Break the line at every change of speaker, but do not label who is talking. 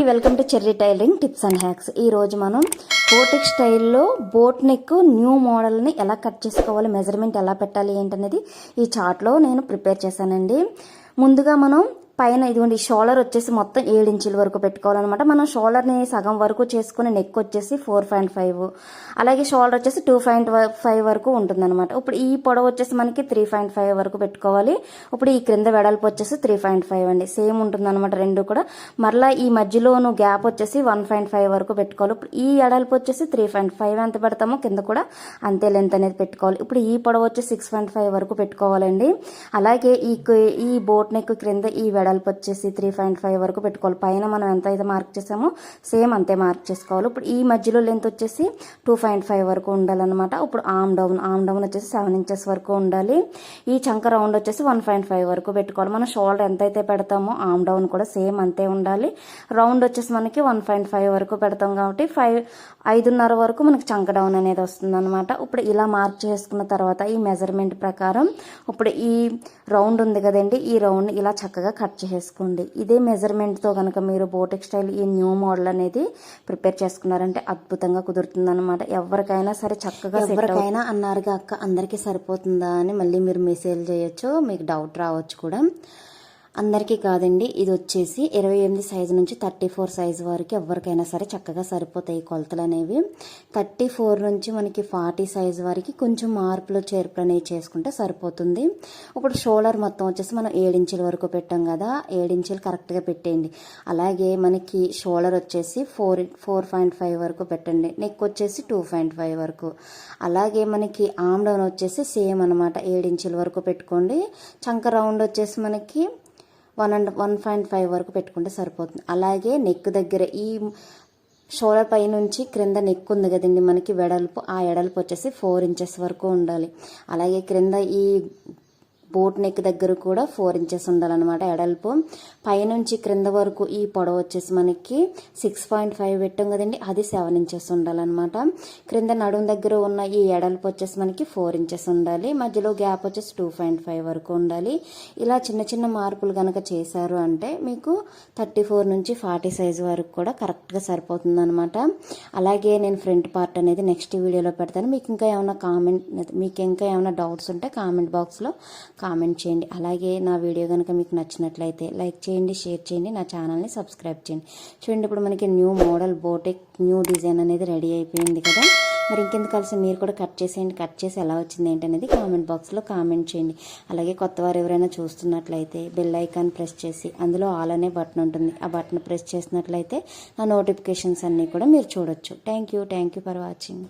అండి welcome to cherry tailoring tips and hacks. ఈ రోజు మనం బోటిక్ స్టైల్లో బోట్ నెక్ న్యూ మోడల్ని ఎలా కట్ చేసుకోవాలి మెజర్మెంట్ ఎలా పెట్టాలి ఏంటనేది ఈ చార్ట్లో నేను ప్రిపేర్ చేశానండి. ముందుగా మనం పైన ఇదిగోండి షోలర్ వచ్చేసి మొత్తం ఏడు ఇంచుల వరకు పెట్టుకోవాలన్నమాట. మనం షోలర్ని సగం వరకు చేసుకుని నెక్ వచ్చేసి ఫోర్ పాయింట్ ఫైవ్ అలాగే షోల్డర్ వచ్చేసి టూ పాయింట్ ఫైవ్ వరకు ఉంటుందన్నమాట. ఇప్పుడు ఈ పొడవు వచ్చేసి మనకి త్రీ పాయింట్ ఫైవ్ వరకు పెట్టుకోవాలి. ఇప్పుడు ఈ క్రింద వెడల్పు వచ్చేసి త్రీ పాయింట్ ఫైవ్ అండి. సేమ్ ఉంటుందన్నమాట రెండు కూడా. మరలా ఈ మధ్యలోను గ్యాప్ వచ్చేసి వన్ పాయింట్ ఫైవ్ వరకు పెట్టుకోవాలి. ఇప్పుడు ఈ ఎడల్పు వచ్చేసి త్రీ పాయింట్ ఫైవ్ ఎంత పెడతామో కింద కూడా అంతే లెంత్ అనేది పెట్టుకోవాలి. ఇప్పుడు ఈ పొడవు వచ్చి సిక్స్ పాయింట్ ఫైవ్ వరకు పెట్టుకోవాలండి. అలాగే ఈ ఈ బోట్ నెక్ క్రింద ఈ వెడల్పు వచ్చేసి త్రీ పాయింట్ ఫైవ్ వరకు పెట్టుకోవాలి. పైన మనం ఎంత అయితే మార్క్ చేసామో సేమ్ అంతే మార్క్ చేసుకోవాలి. ఇప్పుడు ఈ మధ్యలో లెంత్ వచ్చేసి టూ పాయింట్ ఫైవ్ వరకు ఉండాలన్నమాట. ఇప్పుడు ఆమ్ డౌన్ ఆమ్ డౌన్ వచ్చేసి సెవెన్ ఇంచెస్ వరకు ఉండాలి. ఈ చంక రౌండ్ వచ్చేసి వన్ పాయింట్ ఫైవ్ వరకు పెట్టుకోవాలి. మనం షోల్డర్ ఎంత అయితే పెడతామో ఆమ్ డౌన్ కూడా సేమ్ అంతే ఉండాలి. రౌండ్ వచ్చేసి మనకి వన్ పాయింట్ ఫైవ్ వరకు పెడతాం కాబట్టి ఫైవ్ ఐదున్నర వరకు మనకి చంక డౌన్ అనేది వస్తుంది అనమాట ఇప్పుడు ఇలా మార్క్ చేసుకున్న తర్వాత ఈ మెజర్మెంట్ ప్రకారం ఇప్పుడు ఈ రౌండ్ ఉంది కదండి. ఈ రౌండ్ ఇలా చక్కగా కట్ చేసుకోండి ఇదే మెజర్మెంట్తో కనుక మీరు బోటిక్ స్టైల్ ఈ న్యూ మోడల్ అనేది ప్రిపేర్ చేసుకున్నారంటే అద్భుతంగా కుదురుతుంది అనమాట ఎవరికైనా సరే చక్కగా ఎవరికైనా అన్నారుగా అక్క అందరికీ సరిపోతుందా అని మళ్ళీ మీరు మెసేజ్ చేయొచ్చు. మీకు డౌట్ రావచ్చు కూడా. అందరికీ కాదండి ఇది వచ్చేసి ఇరవై ఎనిమిది సైజు నుంచి థర్టీ ఫోర్ సైజు వరకు ఎవరికైనా సరే చక్కగా సరిపోతాయి కొలతలు అనేవి. థర్టీ ఫోర్ నుంచి మనకి ఫార్టీ సైజు వరకు కొంచెం మార్పులు చేర్పులు అనేవి చేసుకుంటే సరిపోతుంది. ఇప్పుడు షోల్డర్ మొత్తం వచ్చేసి మనం ఏడించుల వరకు పెట్టాం కదా ఏడించులు కరెక్ట్గా పెట్టేయండి. అలాగే మనకి షోల్డర్ వచ్చేసి ఫోర్ ఫోర్ పాయింట్ ఫైవ్ వరకు పెట్టండి. నెక్ వచ్చేసి టూ పాయింట్ ఫైవ్ వరకు. అలాగే మనకి ఆమ్ వచ్చేసి సేమ్ అనమాట ఏడించుల వరకు పెట్టుకోండి. చంక రౌండ్ వచ్చేసి మనకి one and one point five వరకు పెట్టుకుంటే సరిపోతుంది. అలాగే నెక్ దగ్గర ఈ షోల్డర్ పై నుంచి క్రింద నెక్ ఉంది కదండి మనకి వెడల్పు ఆ ఎడల్పు వచ్చేసి ఫోర్ ఇంచెస్ వరకు ఉండాలి. అలాగే క్రింద ఈ బోట్ నెక్ దగ్గర కూడా ఫోర్ ఇంచెస్ ఉండాలన్నమాట ఎడల్పు. పైనుంచి క్రింద వరకు ఈ పొడవు వచ్చేసి మనకి సిక్స్ పాయింట్ ఫైవ్ పెట్టాం కదండి అది సెవెన్ ఇంచెస్ ఉండాలన్నమాట. క్రింద నడుం దగ్గర ఉన్న ఈ ఎడల్పు వచ్చేసి మనకి ఫోర్ ఇంచెస్ ఉండాలి. మధ్యలో గ్యాప్ వచ్చేసి టూ పాయింట్ ఫైవ్ వరకు ఉండాలి. ఇలా చిన్న చిన్న మార్పులు కనుక చేశారు అంటే మీకు థర్టీ ఫోర్ నుంచి ఫార్టీ సైజ్ వరకు కూడా కరెక్ట్గా సరిపోతుంది అనమాట అలాగే నేను ఫ్రంట్ పార్ట్ అనేది నెక్స్ట్ వీడియోలో పెడతాను. మీకు ఇంకా ఏమైనా కామెంట్ మీకు ఇంకా ఏమైనా డౌట్స్ ఉంటే కామెంట్ బాక్స్లో కామెంట్ చేయండి. అలాగే నా వీడియో కనుక మీకు నచ్చినట్లయితే లైక్ చేయండి షేర్ చేయండి నా ఛానల్ని సబ్స్క్రైబ్ చేయండి. చూడండి ఇప్పుడు మనకి new model boutique new design అనేది రెడీ అయిపోయింది కదా. మరి ఇంకెందుకు కలిసి మీరు కూడా కట్ చేసేయండి. కట్ చేసి ఎలా వచ్చింది ఏంటనేది కామెంట్ బాక్స్లో కామెంట్ చేయండి. అలాగే కొత్త వారు ఎవరైనా చూస్తున్నట్లయితే బెల్ ఐకాన్ ప్రెస్ చేసి అందులో ఆల్ అనే బటన్ ఉంటుంది. ఆ బటన్ ప్రెస్ చేసినట్లయితే నా నోటిఫికేషన్స్ అన్నీ కూడా మీరు చూడొచ్చు. Thank you. Thank you for watching.